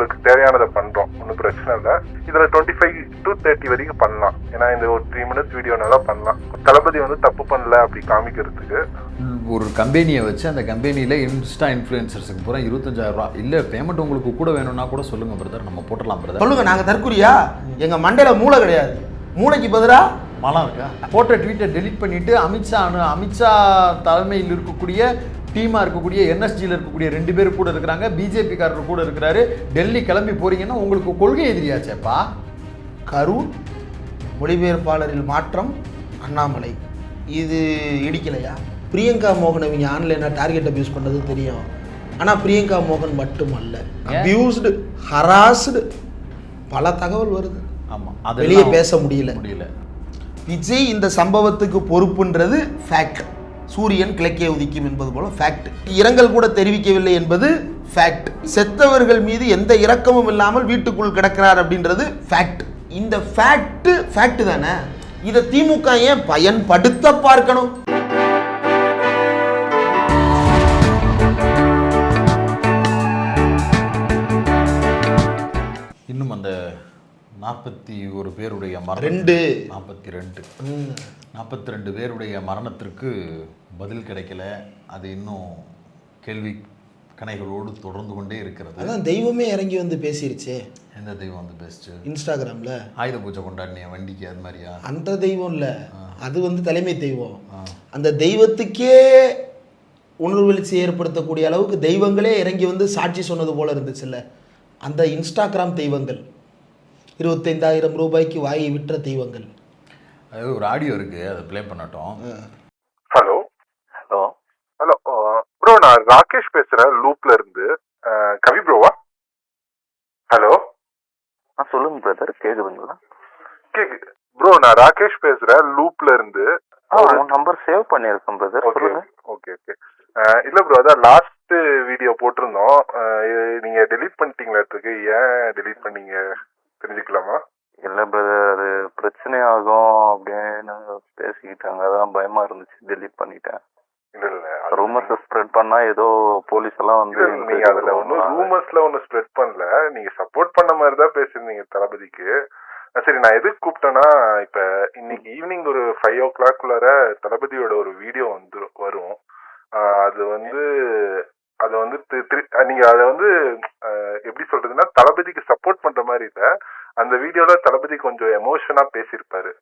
உங்களுக்கு தேவையானதை பண்றோம். ஒன்றும் பிரச்சனை இல்லை. இதுல டுவெண்ட்டி ஃபைவ் டு தேர்ட்டி வரைக்கும் பண்ணலாம். ஏன்னா இந்த ஒரு த்ரீ மினிட்ஸ் வீடியோனால பண்ணலாம். தளபதி வந்து தப்பு பண்ணல அப்படி காமிக்கிறதுக்கு. ஒரு கம்பெனியை வச்சு அந்த கம்பெனியில் இன்ஸ்டா இன்ஃப்ளூயன்சர்ஸுக்கு பூரா இருபத்தஞ்சாயிரம் ரூபா. இல்லை பேமெண்ட் உங்களுக்கு கூட வேணும்னா கூட சொல்லுங்க பிரதர் நம்ம போட்டுடலாம் பிரதர் சொல்லுங்க நாங்க தற்குறியா எங்க மண்டையில மூளை கிடையாது. மூளைக்கு பதிலா? மலம் இருக்கா? போட்ட ட்வீட்டை டெலீட் பண்ணிட்டு அமித்ஷா அனு அமித்ஷா தலைமையில் இருக்கக்கூடிய டீமாக இருக்கக்கூடிய என்எஸ்ஜியில் இருக்கக்கூடிய ரெண்டு பேர் கூட இருக்கிறாங்க. பிஜேபிக்காரர் கூட இருக்கிறாரு. டெல்லி கிளம்பி போறீங்கன்னா உங்களுக்கு கொள்கை எதிரியாச்சேப்பா? கரூர் மொழிபெயர்ப்பாளரில் மாற்றம் அண்ணாமலை. இது இடிக்கலையா? பிரியங்கா மோகன் இவங்க ஆன்லைனாக டார்கெட் அபியூஸ் பண்ணது தெரியும். ஆனால் பிரியங்கா மோகன் மட்டுமல்ல. அபியூஸ்டு ஹராஸ்டு பல தகவல் வருது. ஆமாம் வெளியே பேச முடியல. முடியல. விஜய் இந்த சம்பவத்துக்கு பொறுப்புன்றது ஃபேக்ட் சூரியன் கிழக்கே உதிக்கும் என்பது போல ஃபேக்ட் இரங்கல் கூட தெரிவிக்கவில்லை என்பது ஃபேக்ட் செத்தவர்கள் மீது எந்த இரக்கமும் இல்லாமல் வீட்டுக்குள் கிடக்கிறார் அப்படின்றது ஃபேக்ட் இந்த ஃபேக்ட் ஃபேக்ட் தானே? இதை திமுக ஏன் பயன்படுத்த பார்க்கணும்? இன்னும் அந்த நாற்பத்தி ஒரு பேருடைய மரணம். ரெண்டு. நாற்பத்தி ரெண்டு. நாற்பத்தி ரெண்டு பேருடைய மரணத்திற்கு பதில் கிடைக்கல. அது இன்னும் கேள்வி கணைகளோடு தொடர்ந்து கொண்டே இருக்கிறது. அதான் தெய்வமே இறங்கி வந்து பேசிருச்சே. எந்த தெய்வம் வந்து பெஸ்ட்டு இன்ஸ்டாகிராமில். ஆயுத பூஜை கொண்டாடினிய வண்டிக்கு அது மாதிரியா? அந்த தெய்வம் இல்லை. அது வந்து தலைமை தெய்வம். அந்த தெய்வத்துக்கே உணர்வெழுச்சி ஏற்படுத்தக்கூடிய அளவுக்கு தெய்வங்களே இறங்கி வந்து சாட்சி சொன்னது போல இருந்துச்சுல்ல. அந்த இன்ஸ்டாகிராம் தெய்வங்கள். இருபத்தைந்தாயிரம் ரூபாய்க்கு வாயை விற்ற தெய்வங்கள். அது ஒரு ஆடியோ இருக்கு அதை ப்ளே பண்ணட்டும். ஹலோ ஹலோ ஹலோ ப்ரோ நான் ராகேஷ் பேசுறேன் லூப்ல இருந்து. கவி ப்ரோவா ஹலோ ஆ சொல்லுங்க பிரதர் கேக்குதுங்களா? கேக்கு. ப்ரோ நான் ராகேஷ் பேசுறேன் லூப்ல இருந்து. உன் நம்பர் சேவ் பண்ணியிருக்கேன் பிரதர் ஓகே சொல்லுங்க. ஓகே ஓகே இல்ல ப்ரோ அதான் லாஸ்ட் வீடியோ போட்டிருந்தோம். அஹ், இது நீங்க டெலீட் பண்ணிட்டீங்களா இருக்கு ஏன் டெலீட் பண்ணீங்க? தெரிஞ்சுக்கலாமா? இல்ல பிரதர் அது பிரச்சனை ஆகும் அப்படின்னு பேசிக்கிட்டாங்க. அதான் பயமா இருந்துச்சு. டெலீட் பண்ணிட்டேன். இல்ல இல்ல. ரூமர்ஸ் ஸ்ப்ரெட் பண்ணா ஏதோ போலீஸ் எல்லாம் வந்து நீங்க அதுல ஒன்னும் ரூமர்ஸ்ல ஒன்னும் ஸ்ப்ரெட் பண்ணல. நீங்க சப்போர்ட் பண்ண மாதிரி தான் பேசிருந்தீங்க தளபதிக்கு சரி நான் எதுக்கு கூப்பிட்டேன்னா இப்ப இன்னைக்கு ஈவினிங் ஒரு ஃபைவ் ஓ கிளாக்குள்ளார தளபதியோட ஒரு வீடியோ வந்து வரும். அது வந்து அது வந்து நீங்க அதை வந்து எப்படி சொல்றதுன்னா தளபதிக்கு சப்போர்ட் பண்ற மாதிரி இல்ல. அந்த வீடியோல தளபதி கொஞ்சம் எமோஷனா பேசியிருப்பாரு.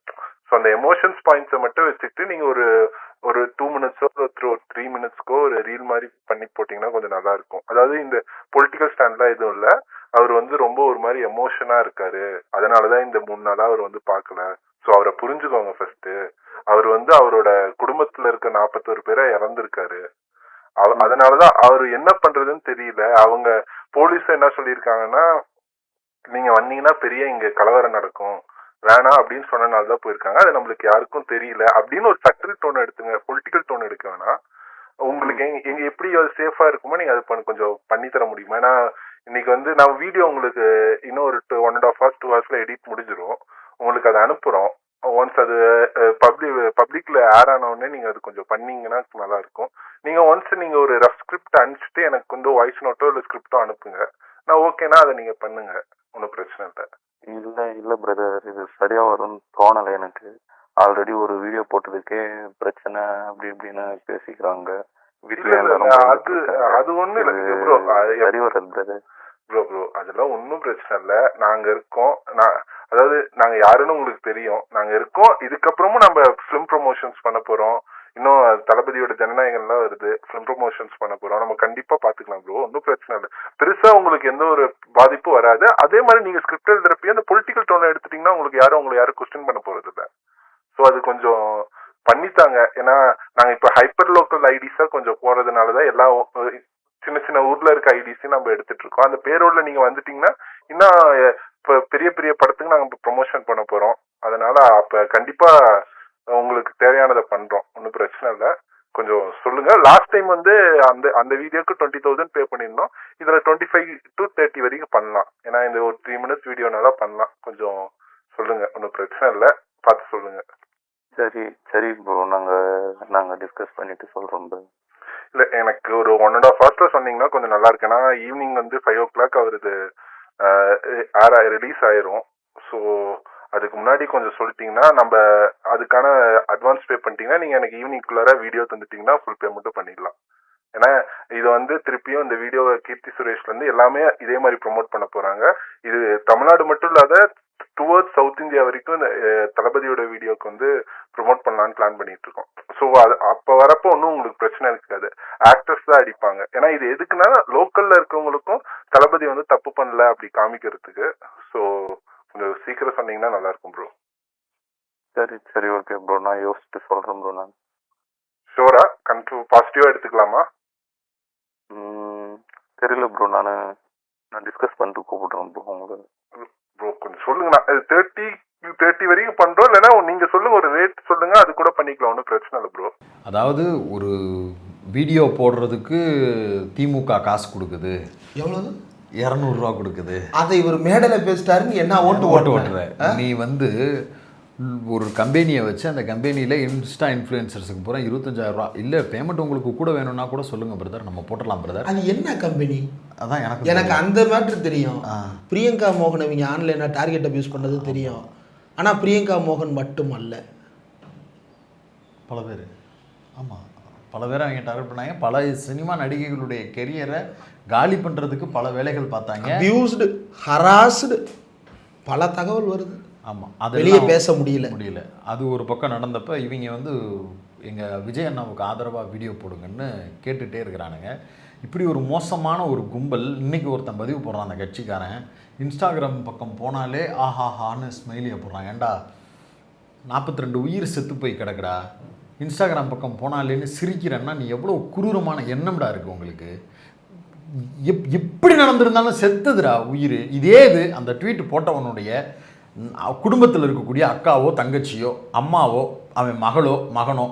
ஸோ அந்த எமோஷன்ஸ் பாயிண்ட்ஸை மட்டும் வச்சுட்டு நீங்க ஒரு ஒரு டூ மினிட்ஸோ ஒரு த்ரீ மினிட்ஸ்க்கோ ஒரு ரீல் மாதிரி பண்ணி போட்டிங்கன்னா கொஞ்சம் நல்லா இருக்கும். அதாவது இந்த பொலிட்டிக்கல் ஸ்டாண்ட்லாம் எதுவும் இல்லை. அவர் வந்து ரொம்ப ஒரு மாதிரி எமோஷனா இருக்காரு. அதனாலதான் இந்த மூணு நாளா அவர் வந்து பார்க்கல. ஸோ அவரை புரிஞ்சுக்கோங்க ஃபர்ஸ்ட் அவர் வந்து அவரோட குடும்பத்துல இருக்க நாற்பத்தோரு பேரை இறந்துருக்காரு. அவ- அதனாலதான் அவர் என்ன பண்றதுன்னு தெரியல. அவங்க போலீஸ் என்ன சொல்லியிருக்காங்கன்னா நீங்க வந்தீங்கன்னா பெரிய இங்க கலவரம் நடக்கும். வேணாம் அப்படின்னு சொன்னனால தான் போயிருக்காங்க. அது நம்மளுக்கு யாருக்கும் தெரியல. அப்படின்னு ஒரு சட்டில் டோன் எடுத்துங்க. பொலிட்டிக்கல் டோன் எடுக்க வேணாம். உங்களுக்கு எங்க எங்க எப்படி அது சேஃபா இருக்குமோ நீங்க அது கொஞ்சம் பண்ணி தர முடியுமா? ஏன்னா இன்னைக்கு வந்து நான் வீடியோ உங்களுக்கு இன்னும் ஒரு one and half hours two ஹவர்ஸ்ல edit முடிஞ்சிரும். உங்களுக்கு அதை அனுப்புறோம். ஒன்ஸ் அது பப்ளிக் பப்ளிக்ல ஏர் ஆன உடனே நீங்க அது கொஞ்சம் பண்ணீங்கன்னா நல்லா இருக்கும். நீங்க ஒன்ஸ் நீங்க ஒரு ரஃப் ஸ்கிரிப்ட் அனுப்பிச்சிட்டு எனக்கு வந்து வாய்ஸ் நோட்டோ இல்லை ஸ்கிரிப்டோ அனுப்புங்க. நான் ஓகேனா அதை நீங்க பண்ணுங்க. ஒன்றும் பிரச்சனை இல்லை. இல்ல இல்ல பிரதர் இது சரியா வரும்னு தோணல எனக்கு. ஆல்ரெடி ஒரு வீடியோ போட்டதுக்கே பிரச்சனை அப்படி இப்படின்னு பேசிக்கிறாங்க. அது-. அது ஒண்ணும் இல்ல, எப்- சரி வராது பிரதர் ப்ரோ ப்ரோ அதெல்லாம் ஒன்றும் பிரச்சனை இல்லை. நாங்க இருக்கோம். நான் அதாவது நாங்க யாருன்னு உங்களுக்கு தெரியும். நாங்க இருக்கோம். இதுக்கப்புறமும் நம்ம ஃபிலிம் ப்ரொமோஷன்ஸ் பண்ண போறோம். இன்னும் தளபதியோட ஜனநாயகம்லாம் வருது. ஃபிலிம் ப்ரொமோஷன்ஸ் பண்ண போறோம். நம்ம கண்டிப்பா பாத்துக்கலாம் ப்ரோ ஒன்றும் பிரச்சனை இல்லை. பெருசா உங்களுக்கு எந்த ஒரு பாதிப்பும் வராது. அதே மாதிரி நீங்க ஸ்கிரிப்ட் எழுதுறப்பயே அந்த பொலிட்டிக்கல் டோனை எடுத்துட்டீங்கன்னா உங்களுக்கு யாரும் உங்களை யாரும் கொஸ்டின் பண்ண போறது இல்லை. ஸோ அது கொஞ்சம் பண்ணித்தாங்க. ஏன்னா நாங்க இப்ப ஹைப்பர் லோக்கல் ஐடிஸா கொஞ்சம் போறதுனாலதான் எல்லா சின்ன சின்ன ஊர்ல இருக்க ஐடிஸையும் நம்ம எடுத்துட்டு இருக்கோம். அந்த பேரோட நீங்க வந்துட்டீங்கன்னா இன்னும் இப்போ பெரிய பெரிய படத்துக்கு நாங்க ப்ரொமோஷன் பண்ண போறோம். அதனால அப்ப கண்டிப்பா உங்களுக்கு தேவையானதை பண்றோம். ஒன்றும் பிரச்சனை இல்லை. கொஞ்சம் சொல்லுங்க. லாஸ்ட் டைம் வந்து அந்த அந்த வீடியோக்கு டுவெண்ட்டி தௌசண்ட் பே பண்ணியிருந்தோம். இதுல டுவெண்ட்டி ஃபைவ் டு தேர்ட்டி வரைக்கும் பண்ணலாம். ஏன்னா இந்த ஒரு த்ரீ மினிட்ஸ் வீடியோனால பண்ணலாம். கொஞ்சம் சொல்லுங்க. ஒன்றும் பிரச்சனை இல்லை. பார்த்து சொல்லுங்க. சரி சரி ப்ரோ நாங்க நாங்க டிஸ்கஸ் பண்ணிட்டு bro. இல்ல எனக்கு ஒரு ஒன் அண்ட் ஆஃப் ஹவர்ஸ்ல சொன்னீங்கன்னா கொஞ்சம் நல்லா இருக்கு. ஏன்னா ஈவினிங் வந்து ஃபைவ் ஓ கிளாக் அவரது ரிலீஸ் ஆயிரும். ஸோ அதுக்கு முன்னாடி கொஞ்சம் சொல்லிட்டீங்கன்னா நம்ம அதுக்கான அட்வான்ஸ் பே பண்ணிட்டீங்கன்னா நீங்க எனக்கு ஈவினிங்குள்ளார வீடியோ தந்துட்டீங்கன்னா ஃபுல் பேமெண்ட்டும் பண்ணிடலாம். ஏன்னா இது வந்து திருப்பியும் இந்த வீடியோவை கீர்த்தி சுரேஷ்ல இருந்து எல்லாமே இதே மாதிரி ப்ரோமோட் பண்ண போறாங்க. இது தமிழ்நாடு மட்டும் இல்லாத டுவர்ட்ஸ் சவுத் இந்தியா வரைக்கும் இந்த தளபதியோட வீடியோக்கு வந்து ப்ரொமோட் பண்ணலான்னு பிளான் பண்ணிட்டு இருக்கோம். ஸோ அது அப்போ வரப்போ ஒன்றும் உங்களுக்கு பிரச்சனை இருக்காது. ஆக்டர்ஸ் தான் அடிப்பாங்க. ஏன்னா இது எதுக்குன்னா லோக்கல்ல இருக்கவங்களுக்கும் தளபதி வந்து தப்பு பண்ணல அப்படி காமிக்கிறதுக்கு. ஸோ கொஞ்சம் சீக்கிரம் சொன்னீங்கன்னா நல்லா இருக்கும் ப்ரோ சரி சரி ஓகே ப்ரோ நான் யோசிச்சுட்டு சொல்றேன் ப்ரோ நான். ஷோரா கன்ஃபார்ம் பாசிட்டிவா எடுத்துக்கலாமா? ம், தெரியல ப்ரோ நான் நான் டிஸ்கஸ் பண்ணிட்டு கூப்பிடுறேன் ப்ரோ உங்களுக்கு ப்ரோ கொஞ்சம் சொல்லுங்க நான் தேர்ட்டி தேர்ட்டி வரைக்கும் பண்றோம் இல்லைன்னா நீங்க சொல்லுங்க ஒரு ரேட் சொல்லுங்க அது கூட பண்ணிக்கலாம் ஒன்றும் பிரச்சனை இல்லை ப்ரோ அதாவது ஒரு வீடியோ போடுறதுக்கு திமுக காசு கொடுக்குது. எவ்வளவு? இரநூறுவா கொடுக்குது. அதை இவர் மேடையில் பேசிட்டாருன்னு என்ன ஓட்டு ஓட்டு ஓட்டுற. நீ வந்து ஒரு கம்பெனியை வச்சு அந்த கம்பெனியில் இன்ஸ்டா இன்ஃப்ளூயன்சர்ஸுக்கு பூரா இருபத்தஞ்சாயிரம் ரூபா இல்லை பேமெண்ட் உங்களுக்கு கூட வேணும்னா கூட சொல்லுங்கள் பிரதர் நம்ம போட்டுடலாம் பிரதர் அது என்ன கம்பெனி? அதான் எனக்கு எனக்கு அந்த மேட்ரு தெரியும். பிரியங்கா மோகன் இவங்க ஆன்லைனாக டார்கெட் அபியூஸ் பண்ணது தெரியும். ஆனால் பிரியங்கா மோகன் மட்டும் அல்ல பல பேர். ஆமாம் பல பேர் அவங்க டார்கெட் பண்ணாங்க. பல சினிமா நடிகைகளுடைய கெரியரை காலி பண்ணுறதுக்கு பல வேலைகள் பார்த்தாங்க. அபியூஸ்டு ஹராஸ்டு பல தகவல் வருது. ஆமாம் வெளியே அதெல்லாம் பேச முடியல. முடியல. அது ஒரு பக்கம் நடந்தப்ப இவங்க வந்து எங்கள் விஜய் அண்ணாவுக்கு ஆதரவாக வீடியோ போடுங்கன்னு கேட்டுகிட்டே இருக்கிறானுங்க. இப்படி ஒரு மோசமான ஒரு கும்பல் இன்னைக்கு ஒருத்தன் பதிவு போடுறான் அந்த கட்சிக்காரன். இன்ஸ்டாகிராம் பக்கம் போனாலே ஆஹாஹான்னு ஸ்மைலியை போடுறான். ஏன்டா நாற்பத்தி ரெண்டு உயிர் செத்து போய் கிடக்குடா? இன்ஸ்டாகிராம் பக்கம் போனாலேன்னு சிரிக்கிறேன்னா நீ எவ்வளோ குரூரமான எண்ணம்டா இருக்குது உங்களுக்கு. எப் எப்படி நடந்திருந்தாலும் செத்துதுடா உயிர். இதே இது அந்த ட்வீட் போட்டவனுடைய குடும்பத்தில் இருக்கக்கூடிய அக்காவோ தங்கச்சியோ அம்மாவோ அவன் மகளோ மகனோ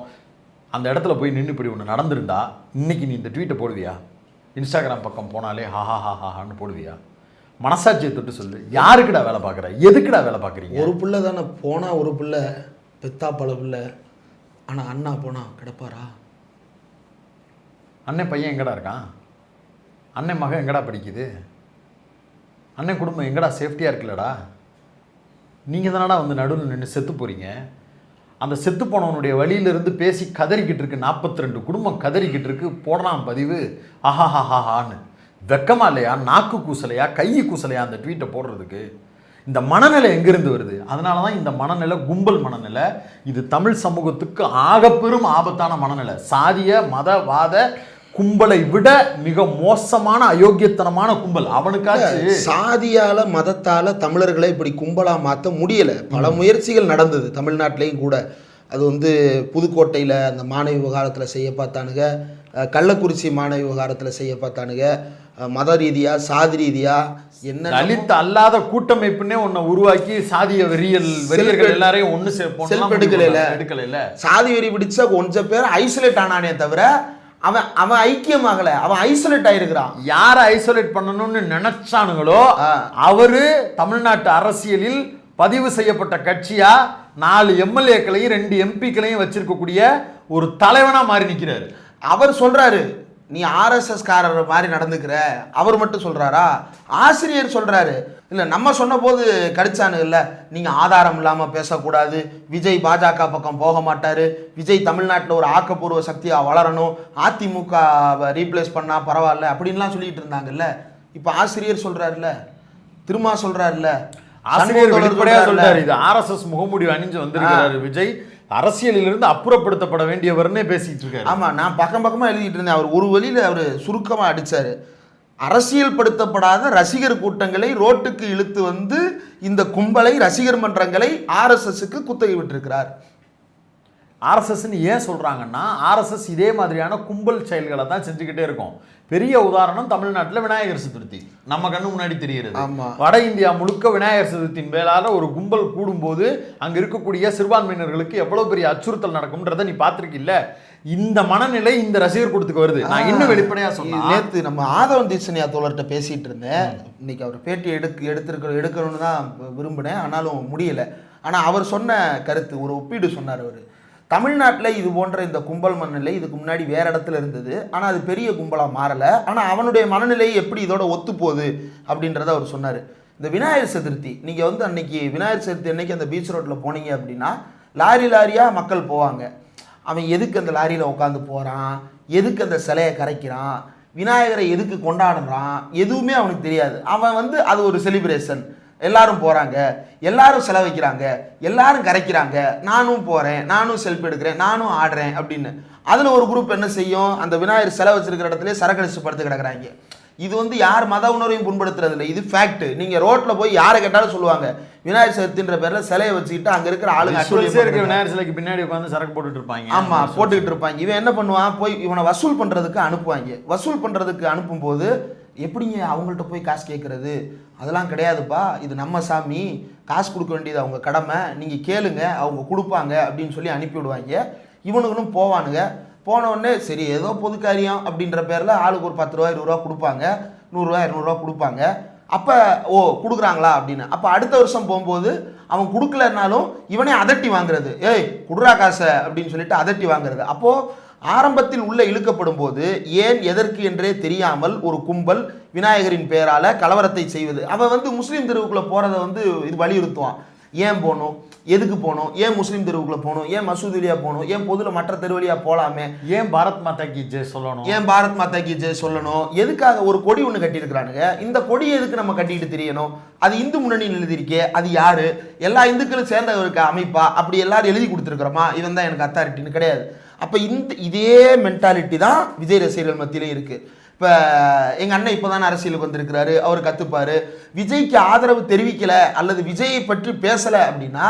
அந்த இடத்துல போய் நின்று இப்படி ஒன்று நடந்திருந்தா இன்னைக்கு நீ இந்த ட்வீட்டை போடுவியா? இன்ஸ்டாகிராம் பக்கம் போனாலே ஹாஹா ஹாஹான்னு போடுவியா? மனசாட்சியை தொட்டு சொல்லு. யாருக்குடா வேலை பார்க்குற? எதுக்குடா வேலை பார்க்குறீங்க? ஒரு பிள்ளை தானே. போனால் ஒரு பிள்ளை பெத்தா பல பிள்ளை. ஆனால் அண்ணா போனால் கிடப்பாரா? அண்ணன் பையன் எங்கடா இருக்கான்? அண்ணன் மகன் எங்கடா படிக்குது? அண்ணன் குடும்பம் எங்கடா சேஃப்டியாக இருக்குல்லடா? நீங்கள் தானடா வந்து நடுவில் நின்று செத்து போகிறீங்க அந்த செத்து போனவனுடைய வழியிலிருந்து பேசி கதறிக்கிட்டு இருக்கு நாற்பத்தி ரெண்டு குடும்பம் கதறிக்கிட்டு இருக்கு. போடலாம் பதிவு. ஆஹா ஹா ஹான்னு வெக்கமா இல்லையா? நாக்கு கூசலையா? கை கூசலையா அந்த ட்வீட்டை போடுறதுக்கு? இந்த மனநிலை எங்கிருந்து வருது? அதனால தான் இந்த மனநிலை கும்பல் மனநிலை இது தமிழ் சமூகத்துக்கு ஆகப்பெரும் ஆபத்தான மனநிலை. சாதிய மதவாத கும்பலை விட மிக மோசமான அயோக்கியத்தனமான கும்பல். அவனுக்காச்சு சாதியால மதத்தால தமிழர்களை இப்படி கும்பலா மாற்ற முடியல. பல முயற்சிகள் நடந்தது தமிழ்நாட்டிலையும் கூட. அது வந்து புதுக்கோட்டையில் அந்த மாணவி விவகாரத்தில் செய்ய பார்த்தானுங்க. கள்ளக்குறிச்சி மாணவி விவகாரத்தில் செய்ய பார்த்தானுங்க. மத ரீதியாக சாதி ரீதியாக என்ன தலித் அல்லாத கூட்டமைப்புன்னே உன்னை உருவாக்கி சாதிய வெறியல் வெறியர்கள் எல்லாரையும் ஒன்று Self எடுக்கலைல. எடுக்கல சாதி வெறி பிடிச்ச கொஞ்சம் பேர் ஐசோலேட் ஆனானே தவிர அவன் அவன் ஐக்கியமாகல அவன் ஐசோலேட் ஆயிருக்கிறான். யாரை ஐசோலேட் பண்ணணும்னு நினைச்சானுங்களோ. அவரு தமிழ்நாட்டு அரசியலில் பதிவு செய்யப்பட்ட கட்சியா நாலு எம்எல்ஏக்களையும் ரெண்டு எம்பிக்களையும் வச்சிருக்கக்கூடிய ஒரு தலைவனா மாறி நிக்கிறாரு. அவர் சொல்றாரு நீ ஆர்எஸ்எஸ் காரர் மாதிரி நடந்துக்கிற. அவர் மட்டும் சொல்றாரா? ஆசிரியர் சொல்றாரு. இல்ல நம்ம சொன்ன போது கடிச்சானுங்கல்ல நீங்க ஆதாரம் இல்லாம பேசக்கூடாது. விஜய் பாஜக பக்கம் போக மாட்டாரு. விஜய் தமிழ்நாட்டில் ஒரு ஆக்கப்பூர்வ சக்தியா வளரணும். அதிமுக ரீப்ளேஸ் பண்ணா பரவாயில்ல அப்படின்லாம் சொல்லிட்டு இருந்தாங்கல்ல. இப்போ ஆசிரியர் சொல்றாருல்ல. திருமா சொல்றாருல்ல. ஆசிரியர் இது ஆர்எஸ்எஸ் முகமூடி அணிஞ்சு வந்திருக்கிறாரு விஜய். அரசியலிலிருந்து அப்புறப்படுத்தப்பட வேண்டியவர்னே பேசிகிட்டு இருக்காரு. ஆமாம் நான் பக்கம் பக்கமாக எழுதிட்டு இருந்தேன். அவர் ஒரு வழியில் அவர் சுருக்கமாக அடித்தார் அரசியல் படுத்தப்படாத ரசிகர் கூட்டங்களை ரோட்டுக்கு இழுத்து வந்து இந்த கும்பலை ரசிகர் மன்றங்களை ஆர்எஸ்எஸ்க்கு குத்தகை விட்டிருக்கிறார் ஆர்எஸ்எஸ்ன்னு ஏன் சொல்கிறாங்கன்னா ஆர்எஸ்எஸ் இதே மாதிரியான கும்பல் செயல்களை தான் செஞ்சுக்கிட்டே இருக்கும். பெரிய உதாரணம் தமிழ்நாட்டில் விநாயகர் சதுர்த்தி. நம்ம கண்ணு முன்னாடி தெரிகிறது. வட இந்தியா முழுக்க விநாயகர் சதுர்த்தியின் மேலால ஒரு கும்பல் கூடும்போது அங்க இருக்கக்கூடிய சிறுபான்மையினர்களுக்கு எவ்வளவு பெரிய அச்சுறுத்தல் நடக்கும்ன்றத நீ பார்த்திருக்கில்ல? இந்த மனநிலை இந்த ரசிகர் கூட்டத்துக்கு வருது. நான் இன்னும் வெளிப்படையா சொன்னேன் நேத்து நம்ம ஆதவன் தீசனியா தோழர்கிட்ட பேசிட்டு இருந்தேன். இன்னைக்கு அவர் பேட்டி எடுக்க எடுத்திருக்க எடுக்கணும்னு தான் விரும்பினேன். ஆனாலும் முடியல. ஆனா அவர் சொன்ன கருத்து ஒரு ஒப்பீடு சொன்னார் அவர். தமிழ்நாட்டில் இது போன்ற இந்த கும்பல் மனநிலை இதுக்கு முன்னாடி வேற இடத்துல இருந்தது. ஆனால் அது பெரிய கும்பலாக மாறலை. ஆனால் அவனுடைய மனநிலை எப்படி இதோட ஒத்து போகுது அப்படின்றத அவர் சொன்னார். இந்த விநாயகர் சதுர்த்தி நீங்கள் வந்து அன்னைக்கு விநாயகர் சதுர்த்தி அன்னைக்கு அந்த பீச் ரோட்டில் போனீங்க அப்படின்னா லாரி லாரியாக மக்கள் போவாங்க. அவன் எதுக்கு அந்த லாரியில் உட்காந்து போகிறான் எதுக்கு அந்த சிலையை கரைக்கிறான்? விநாயகரை எதுக்கு கொண்டாடுறான்? எதுவுமே அவனுக்கு தெரியாது. அவன் வந்து அது ஒரு செலிப்ரேஷன் எல்லாரும் போகிறாங்க எல்லாரும் செலவைக்கிறாங்க எல்லாரும் கரைக்கிறாங்க நானும் போகிறேன் நானும் செல்ஃபி எடுக்கிறேன் நானும் ஆடுறேன் அப்படின்னு. அதில் ஒரு குரூப் என்ன செய்யும்? அந்த விநாயகர் சிலை வச்சிருக்கிற இடத்துல சரக்கடிச்சு படுத்து கிடக்குறாங்க. இது வந்து யார் மத உணர்வையும் புண்படுத்துறது இல்லை இது ஃபேக்ட் நீங்கள் ரோட்டில் போய் யாரை கேட்டாலும் சொல்லுவாங்க விநாயகர் சதுர்த்தின்ற பேரில் சிலையை வச்சுக்கிட்டு அங்கே இருக்கிற ஆளுங்க Visuals ஏ இருக்க அட்டூழியம் விநாயகர் சிலைக்கு பின்னாடி உட்காந்து சரக்கு போட்டுட்டு இருப்பாங்க. ஆமா போட்டுக்கிட்டு இருப்பாங்க. இவன் என்ன பண்ணுவான்? போய் இவனை வசூல் பண்றதுக்கு அனுப்புவாங்க. வசூல் பண்றதுக்கு அனுப்பும்போது எப்படிங்க அவங்கள்ட்ட போய் காசு கேட்குறது அதெல்லாம் கிடையாதுப்பா. இது நம்ம சாமி. காசு கொடுக்க வேண்டியது அவங்க கடமை. நீங்கள் கேளுங்க. அவங்க கொடுப்பாங்க அப்படின்னு சொல்லி அனுப்பிவிடுவாங்க இவனுங்களும் போவானுங்க. போனவுடனே சரி ஏதோ பொது காரியம் அப்படின்ற பேரில் ஆளுக்கு ஒரு பத்து ரூபா இருபது ரூபா கொடுப்பாங்க. நூறுரூவா இரநூறுவா கொடுப்பாங்க. அப்போ ஓ கொடுக்குறாங்களா அப்படின்னு. அப்போ அடுத்த வருஷம் போகும்போது அவன் கொடுக்கலனாலும் இவனே அதட்டி வாங்குறது. ஏய் குடுறா காசை அப்படின்னு சொல்லிட்டு அதட்டி வாங்குறது. அப்போது ஆரம்பத்தில் உள்ள இழுக்கப்படும் போது ஏன் எதற்கு என்றே தெரியாமல் ஒரு கும்பல் விநாயகரின் பெயரால கலவரத்தை செய்வது. அவன் வந்து முஸ்லீம் தெருவுக்குள்ள போறதை வந்து இது வலியுறுத்துவான். ஏன் போகணும்? எதுக்கு போகணும்? ஏன் முஸ்லீம் தெருவுக்குள்ள போகணும்? ஏன் மசூத் வழியா போகணும்? ஏன் பொதுல மற்ற தெரு வழியா போலாமே? ஏன் பாரத் மாதா கி ஜெய் சொல்லணும்? ஏன் பாரத் மாதா கி ஜெய் சொல்லணும்? எதுக்காக ஒரு கொடி ஒன்று கட்டியிருக்கிறானுங்க? இந்த கொடி எதுக்கு நம்ம கட்டிட்டு தெரியணும்? அது இந்து முன்னணியில் எழுதியிருக்கே அது யாரு? எல்லா இந்துக்களும் சேர்ந்த ஒரு க- அமைப்பா? அப்படி எல்லாரும் எழுதி கொடுத்துருக்குறோமா? இவன் தான் எனக்கு அத்தாரிட்டின்னு கிடையாது. அப்போ இந்த இதே மென்டாலிட்டி தான் விஜய் ரசிகர்கள் மத்தியிலே இருக்குது இப்போ எங்கள் அண்ணன் இப்போ தானே அரசியலுக்கு வந்திருக்கிறாரு அவர் கற்றுப்பாரு விஜய்க்கு ஆதரவு தெரிவிக்கலை அல்லது விஜயை பற்றி பேசலை அப்படின்னா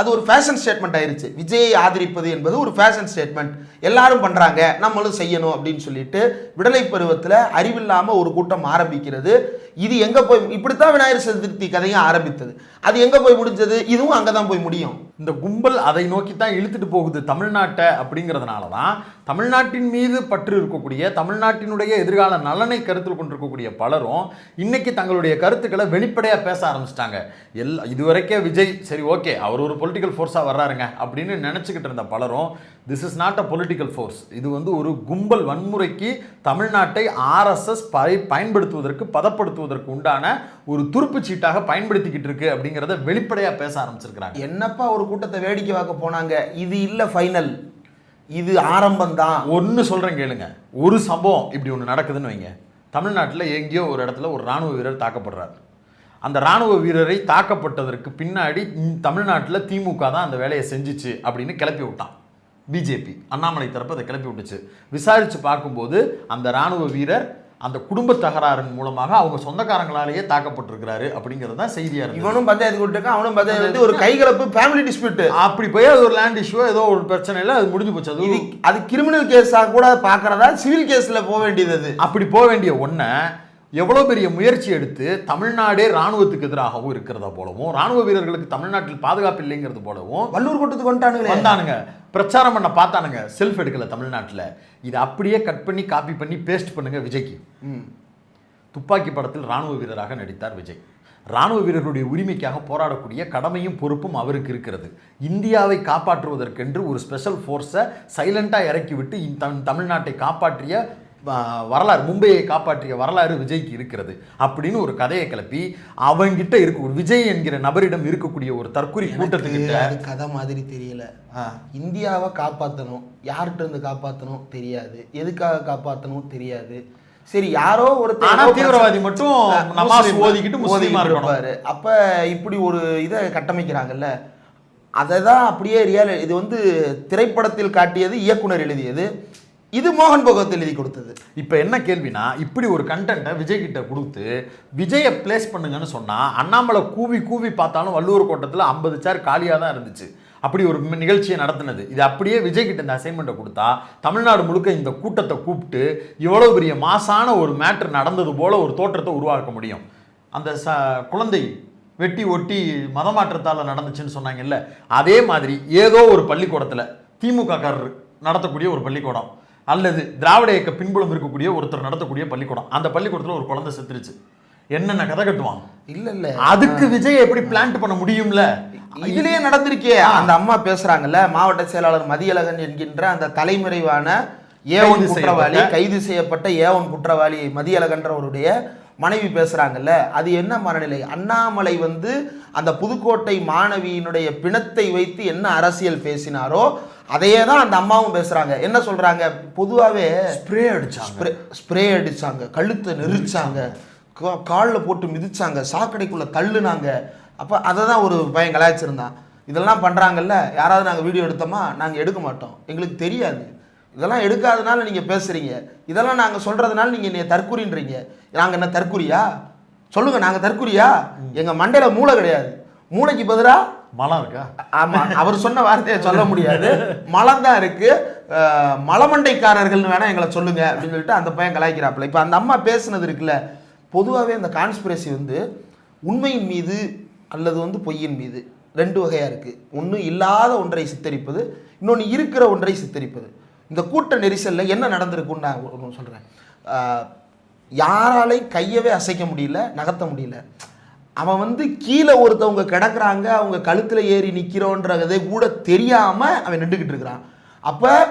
அது ஒரு ஃபேஷன் ஸ்டேட்மெண்ட் ஆயிடுச்சு விஜயை ஆதரிப்பது என்பது ஒரு ஃபேஷன் ஸ்டேட்மெண்ட் எல்லாரும் பண்ணுறாங்க நம்மளும் செய்யணும் அப்படின்னு சொல்லிட்டு விடலை பருவத்தில் அறிவில்லாமல் ஒரு கூட்டம் ஆரம்பிக்கிறது. இது எங்கே போய் இப்படித்தான் விநாயகர் சதுர்த்தி கதையும் ஆரம்பித்தது. அது எங்கே போய் முடிஞ்சது? இதுவும் அங்கே தான் போய் முடியும். இந்த கும்பல் அதை நோக்கி தான் இழுத்துட்டு போகுது தமிழ்நாட்டை அப்படிங்கிறதுனால தான் தமிழ்நாட்டின் மீது பற்று இருக்கக்கூடிய தமிழ்நாட்டினுடைய எதிர்கால நலனை கருத்தில் கொண்டிருக்கக்கூடிய பலரும் இன்னைக்கு தங்களுடைய கருத்துக்களை வெளிப்படையாக பேச ஆரம்பிச்சிட்டாங்க. எல்லா இதுவரைக்கே விஜய் சரி ஓகே அவர் ஒரு பொலிட்டிக்கல் ஃபோர்ஸாக வர்றாருங்க அப்படின்னு நினச்சிக்கிட்டு இருந்த பலரும் this is not a political force இது வந்து ஒரு கும்பல் வன்முறைக்கு தமிழ்நாட்டை ஆர்எஸ்எஸ் பய பயன்படுத்துவதற்கு பதப்படுத்துவதற்கு உண்டான ஒரு துருப்புச் சீட்டாக பயன்படுத்திக்கிட்டு இருக்கு அப்படிங்கிறத வெளிப்படையாக பேச ஆரம்பிச்சிருக்கிறாங்க. என்னப்பா ஒரு கூட்டத்தை வேடிக்கை பார்க்க போனாங்க? இது இல்லை ஃபைனல் இது ஆரம்பம் தான் ஒன்று சொல்கிறேன் கேளுங்க. ஒரு சம்பவம் இப்படி ஒன்று நடக்குதுன்னு வைங்க. தமிழ்நாட்டில் எங்கேயோ ஒரு இடத்துல ஒரு ராணுவ வீரர் தாக்கப்படுறார். அந்த ராணுவ வீரரை தாக்கப்பட்டதற்கு பின்னாடி தமிழ்நாட்டில் திமுக தான் அந்த வேலையை செஞ்சுச்சு அப்படின்னு கிளப்பி விட்டான். பிஜேபி அண்ணாமலை தரப்பு அதை கிளப்பி விட்டுச்சு. விசாரித்து பார்க்கும்போது அந்த ராணுவ வீரர் அந்த குடும்ப தகராறின் மூலமாக அவங்க சொந்தக்காரங்களாலேயே தாக்கப்பட்டிருக்கிறாரு அப்படிங்கிறது தான் செய்தியாக இருந்தது. இவனும் பஞ்சாயத்து கூட்டிருக்கான் அவனும் பஞ்சாயத்து வந்து ஒரு கைகலப்பு ஃபேமிலி டிஸ்பியூட் அப்படி போய் அது ஒரு லேண்ட் இஷ்யூ ஏதோ ஒரு பிரச்சனை இல்லை அது முடிஞ்சு போச்சு. அது அது கிரிமினல் கேஸா கூட பார்க்கறதா சிவில் கேஸ்ல போக வேண்டியது அது. அப்படி போக வேண்டிய ஒன்றை எவ்வளோ பெரிய முயற்சி எடுத்து தமிழ்நாடே ராணுவத்துக்கு எதிராகவும் இருக்கிறதா போலவும் ராணுவ வீரர்களுக்கு தமிழ்நாட்டில் பாதுகாப்பு இல்லைங்கிறது போலவும் வள்ளூர் கூட்டத்துக்கு வந்துட்டானுங்களே. வந்தானுங்க. பிரச்சாரம் பண்ண பார்த்தானுங்க. செல்ஃப் எடுக்கல தமிழ்நாட்டில். இதை அப்படியே கட் பண்ணி காப்பி பண்ணி பேஸ்ட் பண்ணுங்க விஜய்க்கு. ம். துப்பாக்கி படத்தில் ராணுவ வீரராக நடித்தார் விஜய். ராணுவ வீரர்களுடைய உரிமைக்காக போராடக்கூடிய கடமையும் பொறுப்பும் அவருக்கு இருக்கிறது. இந்தியாவை காப்பாற்றுவதற்கென்று ஒரு ஸ்பெஷல் ஃபோர்ஸை சைலண்டாக இறக்கிவிட்டு இந்த தமிழ் தமிழ்நாட்டை காப்பாற்றிய வரலாறு மும்பையை காப்பாற்றிய வரலாறு விஜய்க்கு இருக்கிறது அப்படின்னு ஒரு கதையை கிளப்பி அவங்கிட்ட இருக்க விஜய் என்கிற நபரிடம் இருக்கக்கூடிய ஒரு கூட்டத்துக்கிட்ட அது கதை மாதிரி தெரியல. இந்தியாவை காப்பாற்றணும் யார்கிட்ட இருந்து காப்பாற்றணும் தெரியாது எதுக்காக காப்பாற்றணும் தெரியாது. சரி யாரோ ஒரு ஆனா தீவிரவாதி மட்டும் நமாஸ் ஓதிக்கிட்டு முஸ்லீமா. இருப்பாரு. அப்ப இப்படி ஒரு இதை கட்டமைக்கிறாங்கல்ல. அதை தான் அப்படியே ரியல் இது வந்து திரைப்படத்தில் காட்டியது இயக்குனர் எழுதியது. இது மோகன் பகவத் எழுதி கொடுத்தது. இப்போ என்ன கேள்வினா இப்படி ஒரு கண்டென்ட்டை விஜய் கிட்ட கொடுத்து விஜயை பிளேஸ் பண்ணுங்கன்னு சொன்னால் அண்ணாமலை கூவி கூவி பார்த்தாலும் வள்ளுவர் கோட்டத்தில் ஐம்பது சேர் காலியாக தான் இருந்துச்சு. அப்படி ஒரு நிகழ்ச்சியை நடத்தினது. இது அப்படியே விஜய் கிட்ட இந்த அசைன்மெண்ட்டை கொடுத்தா தமிழ்நாடு முழுக்க இந்த கூட்டத்தை கூப்பிட்டு இவ்வளோ பெரிய மாசான ஒரு மேட்ரு நடந்தது போல ஒரு தோற்றத்தை உருவாக்க முடியும். அந்த ச குழந்தை வெட்டி ஒட்டி மதமாற்றத்தால் நடந்துச்சுன்னு சொன்னாங்கல்ல அதே மாதிரி ஏதோ ஒரு பள்ளிக்கூடத்தில் திமுக காரர் நடத்தக்கூடிய ஒரு பள்ளிக்கூடம். அல்லது திராவிட இயக்க பின்புலம் இருக்கக்கூடிய ஒருத்தர் நடத்தக்கூடிய பள்ளிக்கூடம். அந்த பள்ளிக்கூடத்தில் ஒரு குழந்தை செத்துருச்சு. என்னென்ன கதை கட்டுவான்? இல்ல இல்ல. அதுக்கு விஜய் எப்படி பிளான்ட் பண்ண முடியும்ல? இதுலயே நடந்திருக்கே. அந்த அம்மா பேசுறாங்கல்ல மாவட்ட செயலாளர் மதியழகன் என்கின்ற அந்த தலைமறைவான ஏவன் கைது குற்றவாளி செய்யப்பட்ட- கைது செய்யப்பட்ட ஏவன் குற்றவாளி மதியழகன்றவருடைய மனைவி பேசுறாங்கல்ல அது என்ன மனநிலை? அண்ணாமலை வந்து அந்த புதுக்கோட்டை மாணவியினுடைய பிணத்தை வைத்து என்ன அரசியல் பேசினாரோ அதையே தான் அந்த அம்மாவும் பேசுறாங்க. என்ன சொல்றாங்க? பொதுவாவே ஸ்ப்ரே அடிச்சாங்க. ஸ்ப்ரே ஸ்ப்ரே அடிச்சாங்க கழுத்தை நெரிச்சாங்க கால்ல போட்டு மிதிச்சாங்க சாக்கடைக்குள்ள தள்ளுனாங்க. அப்போ அதை தான் ஒரு பையன் கலாய்ச்சிருந்தான். இதெல்லாம் பண்றாங்கல்ல யாராவது நாங்கள் வீடியோ எடுத்தோமா? நாங்கள் எடுக்க மாட்டோம். எங்களுக்கு தெரியாது. இதெல்லாம் எடுக்காதனால நீங்க பேசுறீங்க. இதெல்லாம் நாங்க சொல்றதுனால நீங்க என்னைய தற்குறின்றீங்க. நாங்க என்ன தற்குறியா? சொல்லுங்க நாங்க தற்குறியா? எங்க மண்டையில மூளை கிடையாது. மூளைக்கு பதிலா மலம் இருக்கா? ஆமா அவர் சொன்ன வார்த்தையை சொல்ல முடியாது. மலம் தான் இருக்கு. அஹ், மலமண்டைக்காரர்கள்னு வேணா எங்களை சொல்லுங்க அப்படின்னு சொல்லிட்டு அந்த பையன் கலாய்க்கிறாப்புல. இப்போ அந்த அம்மா பேசுனது இருக்குல்ல பொதுவாகவே அந்த கான்ஸ்பிரசி வந்து உண்மையின் மீது அல்லது வந்து பொய்யின் மீது ரெண்டு வகையா இருக்கு. ஒன்று இல்லாத ஒன்றை சித்தரிப்பது இன்னொன்று இருக்கிற ஒன்றை சித்தரிப்பது. இந்த கூட்ட நெரிசல்ல என்ன நடந்திருக்குன்னு நான் ஒன்று சொல்றேன். அஹ், யாராலையும் கையவே அசைக்க முடியல நகர்த்த முடியல. அவன் வந்து கீழே ஒருத்தவங்க கிடக்குறாங்க அவங்க கழுத்துல ஏறி நிக்கிறோன்றதே கூட தெரியாம அவன் நின்றுக்கிட்டு இருக்கிறான். அப்ப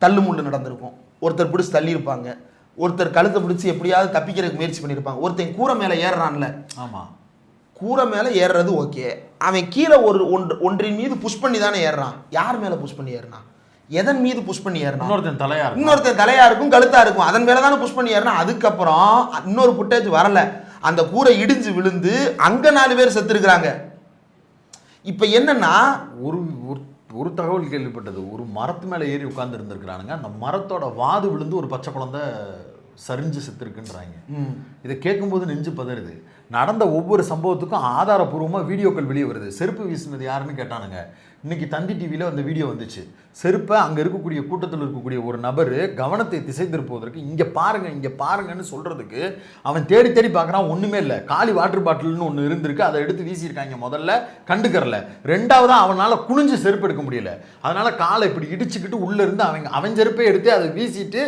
தள்ளுமுள்ளு நடந்திருக்கும். ஒருத்தர் பிடிச்சி தள்ளியிருப்பாங்க. ஒருத்தர் கழுத்தை பிடிச்சி எப்படியாவது தப்பிக்கிறதுக்கு முயற்சி பண்ணியிருப்பாங்க. ஒருத்தன் கூரை மேலே ஏறுறான்ல. ஆமா. கூரை மேலே ஏறுறது ஓகே. அவன் கீழே ஒரு ஒன்று ஒன்றின் மீது புஷ் பண்ணி தானே ஏறுறான். யார் மேலே புஷ் பண்ணி ஏறினான் எதன் மீது புஷ் பண்ணி ஏறினான் இன்னொருத்தன் தலையா இன்னொருத்தன் தலையா இருக்கும் கழுத்தா இருக்கும். அதன் மேல தானே புஷ் பண்ணி ஏறினா அதுக்கப்புறம் இன்னொரு புட்டேஜ் வரல. அந்த கூரை இடிஞ்சு விழுந்து அங்க நாலு பேர் செத்துருக்குறாங்க. இப்ப என்னன்னா ஒரு ஒரு- ஒரு தகவல் கேள்விப்பட்டது. ஒரு மரத்து மேலே ஏறி உட்கார்ந்து இருந்திருக்கிறானுங்க. அந்த மரத்தோட வாது விழுந்து ஒரு பச்சை குழந்தை சரிஞ்சு செத்துருக்குன்றாங்க. இதை கேட்கும்போது நெஞ்சு பதறுது. நடந்த ஒவ்வொரு சம்பவத்துக்கும் ஆதாரபூர்வமாக வீடியோக்கள் வெளியே வருது. செருப்பு வீசினது யாருன்னு கேட்டானுங்க. இன்னைக்கு தந்தி டிவியில் அந்த வீடியோ வந்துச்சு. செருப்பை அங்கே இருக்கக்கூடிய கூட்டத்தில் இருக்கக்கூடிய ஒரு நபர் கவனத்தை திசை திருப்புவதற்கு இங்கே பாருங்க இங்கே பாருங்கன்னு சொல்கிறதுக்கு அவன் தேடி தேடி பார்க்குறான் ஒன்றுமே இல்லை. காலி வாட்டர் பாட்டில்னு ஒன்று இருந்திருக்கு அதை எடுத்து வீசியிருக்காங்க முதல்ல. கண்டுக்கறல. ரெண்டாவதாக அவனால் குனிஞ்சு செருப்பு எடுக்க முடியல. அதனால் காலை இப்படி இடிச்சுக்கிட்டு உள்ளேருந்து அவங்க அவன் அவன் செருப்பை எடுத்து அதை வீசிட்டு